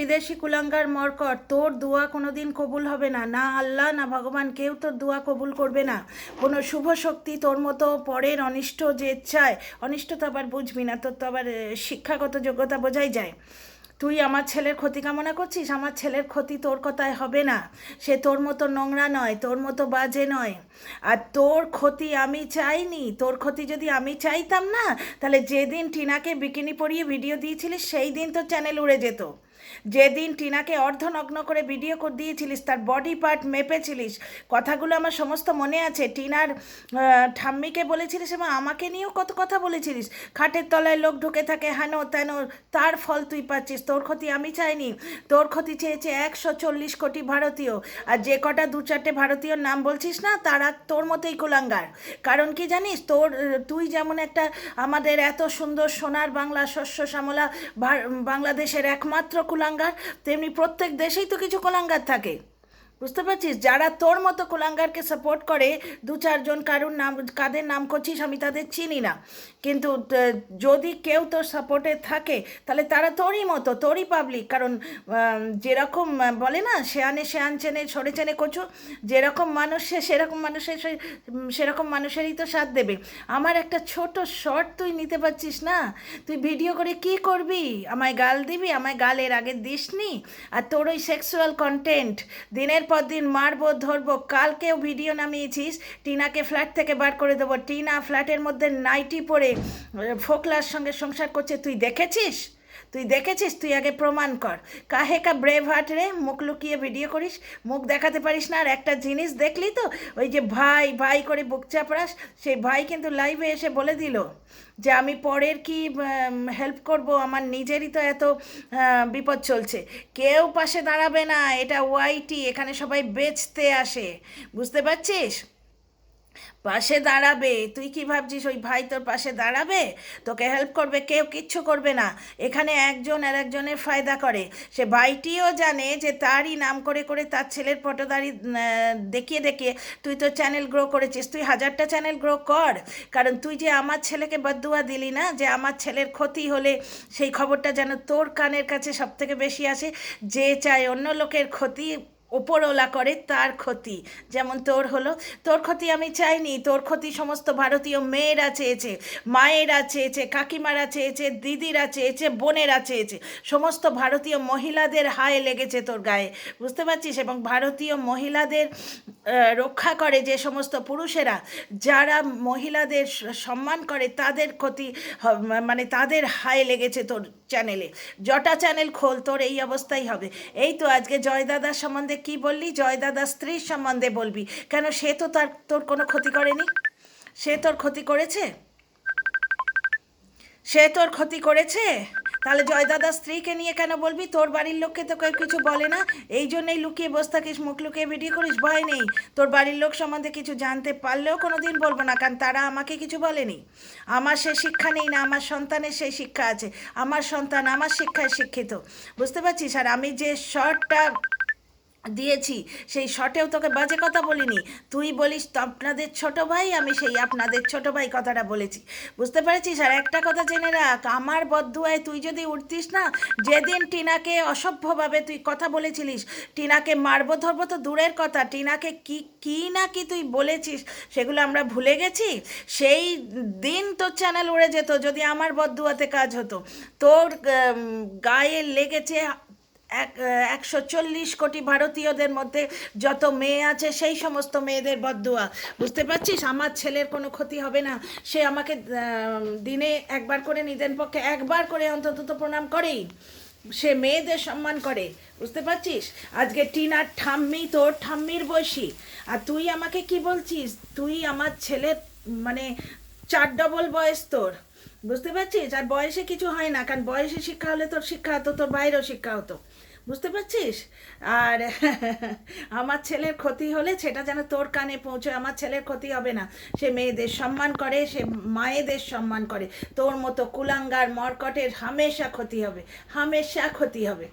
বিদেশি কুলাঙ্গার মরকট তোর দোয়া কোনোদিন কবুল হবে না। না আল্লাহ, না ভগবান, কেউ তোর দোয়া কবুল করবে না। কোনো শুভ শক্তি তোর মতো পরের অনিষ্ট যে চায় অনিষ্ট তো আবার বুঝবি না, তোর তো আবার শিক্ষাগত যোগ্যতা বোঝাই যায়। তুই আমার ছেলের ক্ষতি কামনা করছিস? আমার ছেলের ক্ষতি তোর কথায় হবে না। সে তোর মতো নোংরা নয়, তোর মতো বাজে নয়। আর তোর ক্ষতি আমি চাইনি। তোর ক্ষতি যদি আমি চাইতাম না, তাহলে যেদিন টিনাকে বিকিনি পরিয়ে ভিডিও দিয়েছিলিস, সেই দিন তোর চ্যানেল উড়ে যেত। যেদিন টিনাকে অর্ধনগ্ন করে ভিডিও করে দিয়েছিলিস, তার বডি পার্ট মেপেছিলিস। কথাগুলো আমার সমস্ত মনে আছে। টিনার ঠাম্মিকে বলেছিলিস এবং আমাকে নিয়েও কত কথা বলেছিলিস। খাটের তলায় লোক ঢুকে থাকে হেন তেন তার ফল তুই পাচ্ছিস, তোর ক্ষতি আমি চাইনি। তোর ক্ষতি চেয়েছে একশো চল্লিশ কোটি ভারতীয়। আর যে কটা দু চারটে ভারতীয়র নাম বলছিস না, তারা তোর মতোই কুলাঙ্গার। কারণ কি জানিস, তোর, তুই যেমন একটা আমাদের এত সুন্দর সোনার বাংলা শস্য শ্যামলা বাংলাদেশের একমাত্র কুলাঙ্গার তেমনি প্রত্যেক দেশেই তো কিছু কুলাঙ্গার থাকে। বুঝতে পারছিস? যারা তোর মতো কুলাঙ্গারকে সাপোর্ট করে, দু চারজন কারুর নাম, কাদের নাম করছিস আমি তাদের চিনি না। কিন্তু যদি কেউ তোর সাপোর্টে থাকে, তাহলে তারা তোরই মতো, তোরই পাবলিক কারণ যেরকম বলে না শেয়ানে শেয়ান চেনে, সরে চেনে কচু। যেরকম মানুষ সে সেরকম মানুষের সেরকম মানুষেরই তো সাথ দেবে। আমার একটা ছোট শর্ট তুই নিতে পারছিস না? তুই ভিডিও করে কি করবি? আমায় গাল দিবি? আমায় গালের আগে দিসনি? আর তোর ওই সেক্সুয়াল কন্টেন্ট দিনের পর দিন মারবো, ধরবো, কালকেও ভিডিও নামিয়েছিস। টিনাকে ফ্ল্যাট থেকে বার করে দেবো। টিনা ফ্ল্যাটের মধ্যে নাইটি পরে ফোকলার সঙ্গে সংসার করছে। তুই দেখেছিস? তুই দেখেছিস? তুই আগে প্রমাণ কর। কাহে কা ব্রেভ হার্ট রে? মুখ লুকিয়ে ভিডিও করিস। মুখ দেখাতে পারিস না। আর একটা জিনিস দেখলি তো? ওই যে ভাই ভাই করে বুক চাপড়াস, সেই ভাই কিন্তু লাইভে এসে বলে দিল যে, আমি পরের কি হেল্প করব? আমার নিজেরই তো এত বিপদ চলছে। কেউ পাশে দাঁড়াবে না। এটা ওয়াইটি এখানে সবাই বেচতে আসে। বুঝতে পারছিস? পাশে দাঁড়াবে। তুই কি ভাবছিস ওই ভাই তোর পাশে দাঁড়াবে? তোকে হেল্প করবে, কেউ কিচ্ছু করবে না। এখানে একজন আর একজনের ফায়দা করে। সে ভাইটিও জানে যে তারই নাম করে করে তার ছেলের পটদারি দেখিয়ে দেখিয়ে তুই তো চ্যানেল গ্রো করেছিস। তুই হাজারটা চ্যানেল গ্রো কর। কারণ তুই যে আমার ছেলেকে বদুয়া দিলি না, যে আমার ছেলের ক্ষতি হলে সেই খবরটা যেন তোর কানের কাছে সব থেকে বেশি আসে, যে চায় অন্য লোকের ক্ষতি ওপরওলা করে তার ক্ষতি। যেমন তোর হলো, তোর ক্ষতি আমি চাইনি, তোর ক্ষতি সমস্ত ভারতীয় মেয়েরা চেয়েছে, মায়েরা চেয়েছে, কাকিমারা চেয়েছে, দিদিরা চেয়েছে, বোনেরা চেয়েছে। সমস্ত ভারতীয় মহিলাদের হায় লেগেছে তোর গায়ে। বুঝতে পারছিস? এবং ভারতীয় মহিলাদের রক্ষা করে যে সমস্ত পুরুষেরা, যারা মহিলাদের সম্মান করে তাদের ক্ষতি মানে তাদের হায় লেগেছে তোর চ্যানেলে জটা চ্যানেল খোল, তোর এই অবস্থাই হবে। এই তো আজকে জয়দাদার সম্বন্ধে কি বললি? জয়দাদার স্ত্রীর সম্বন্ধে বলবি। কেন সে তো তার, তোর কোনো ক্ষতি করেনি? সে তোর ক্ষতি করেছে? সে তোর ক্ষতি করেছে? তাহলে জয়দাদার স্ত্রীকে নিয়ে কেন বলবি? তোর বাড়ির লোককে তো কেউ কিছু বলে না। এই জন্যই লুকিয়ে বস থাকিস, মুখ লুকিয়ে ভিডিও করিস, ভয় নেই। তোর বাড়ির লোক সম্বন্ধে কিছু জানতে পারলেও কোনো দিন বলব না, কারণ তারা আমাকে কিছু বলেনি। আমার সে শিক্ষা নেই না, আমার সন্তানের সেই শিক্ষা আছে। আমার সন্তান আমার শিক্ষায় শিক্ষিত। বুঝতে পারছিস? আর আমি যে শর্টটা দিয়েছি, সেই শটেও তোকে বাজে কথা বলিনি। তুই বলিস তো আপনাদের ছোট ভাই, আমি সেই আপনাদের ছোট ভাই কথাটা বলেছি। বুঝতে পেরেছিস? আর একটা কথা জেনে রাখ, আমার বদুয়ায় তুই যদি উঠতিস না, যেদিন টিনাকে অসভ্যভাবে তুই কথা বলেছিলিস, টিনাকে মারবো ধরবো তো দূরের কথা, টিনাকে কি কি না কি তুই বলেছিস, সেগুলো আমরা ভুলে গেছি? সেই দিন তোর চ্যানেল উড়ে যেত, যদি আমার বদুয়াতে কাজ হতো। তোর গায়ে লেগেছে এক একশো চল্লিশ কোটি ভারতীয়দের মধ্যে যত মেয়ে আছে, সেই সমস্ত মেয়েদের বদুয়া বুঝতে পারছিস? আমার ছেলের কোনো ক্ষতি হবে না। সে আমাকে দিনে একবার করে নিদেন পক্ষে একবার করে অন্তত প্রণাম করেই। সে মেয়েদের সম্মান করে। বুঝতে পারছিস? আজকে টিনার ঠাম্মি, তোর ঠাম্মির বয়সী। আর তুই আমাকে কি বলছিস? তুই আমার ছেলের মানে চার ডবল বয়স তোর। বুঝতে পারছিস? আর বয়সে কিছু হয় না, কারণ বয়সে শিক্ষা হলে তোর শিক্ষা হতো, তোর বাইরেও শিক্ষা হতো। বুঝতে পারছিস? আর আমার ছেলের ক্ষতি হলে সেটা যেন তোর কানে পৌঁছয়, আমার ছেলের ক্ষতি হবে না। সে মেয়েদের সম্মান করে, সে মায়েদের সম্মান করে। তোর মতো কুলাঙ্গার, মর্কটের হামেশা ক্ষতি হবে, হামেশা ক্ষতি হবে।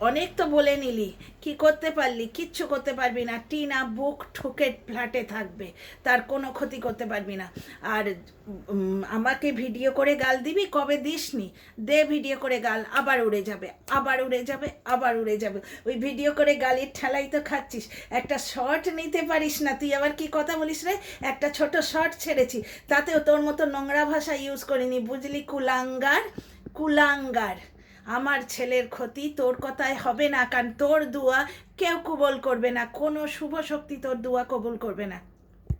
অনেক তো বলে নিলি। কি করতে পারলি? কিচ্ছু করতে পারবি না। টিনা বুক ঠুকে ফ্ল্যাটে থাকবে। তার কোনো ক্ষতি করতে পারবি না। আর আমাকে ভিডিও করে গাল দিবি? কবে দিসনি? দে ভিডিও করে গাল। আবার উড়ে যাবে। আবার উড়ে যাবে। আবার উড়ে যাবে। ওই ভিডিও করে গালির ঠেলাই তো খাচ্ছিস। একটা শর্ট নিতে পারিস না। তুই আবার কি কথা বলিস রে? একটা ছোট শর্ট ছেড়েছি। তাতেও তোর মতো নোংরা ভাষা ইউজ করিনি। বুঝলি কুলাঙ্গার? কুলাঙ্গার। আমার ছেলের ক্ষতি তোর কথায় হবে না, কারণ তোর দোয়া কেউ কবল করবে না। কোনো শুভ শক্তি তোর দোয়া কবল করবে না।